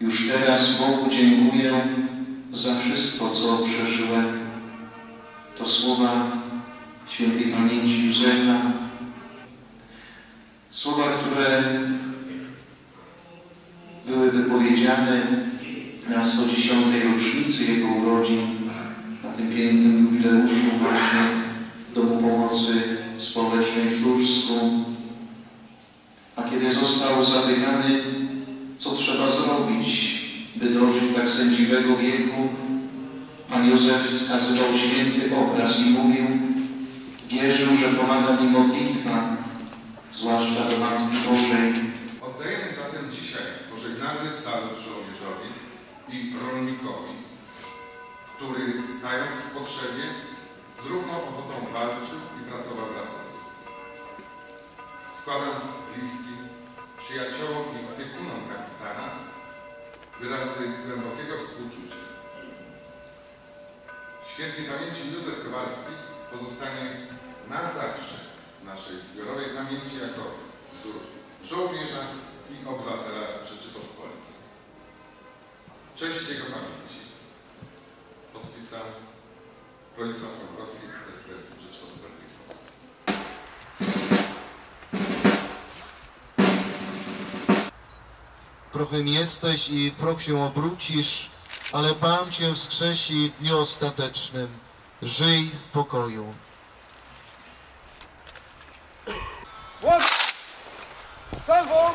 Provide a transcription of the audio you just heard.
Już teraz Bogu dziękuję za wszystko, co przeżyłem. To słowa świętej pamięci Józefa. Słowa, które były wypowiedziane na 110. rocznicy jego urodzin, na tym pięknym jubileuszu właśnie Domu Pomocy Społecznej w Tursku. A kiedy został zapytany, co trzeba zrobić, by dożyć tak sędziwego wieku, Pan Józef wskazywał święty obraz i mówił, wierzył, że pomaga mi modlitwa, zwłaszcza do Matki Bożej, Oddajemy zatem dzisiaj pożegnalny salut żołnierzowi i rolnikowi, który znając w potrzebie, z równą ochotą walczył i pracował dla Polski. Składam bliskim, przyjaciołom i kapitana wyrazy głębokiego współczucia. Świętej pamięci Józef Kowalski pozostanie na zawsze w naszej zbiorowej pamięci jako wzór żołnierza i obywatela Rzeczypospolitej. Cześć jego pamięci. Podpisał Bronisław Komorowski, prezydent Prochem jesteś i w proch się obrócisz, ale Pan Cię wskrzesi w dniu ostatecznym. Żyj w pokoju. Salwą!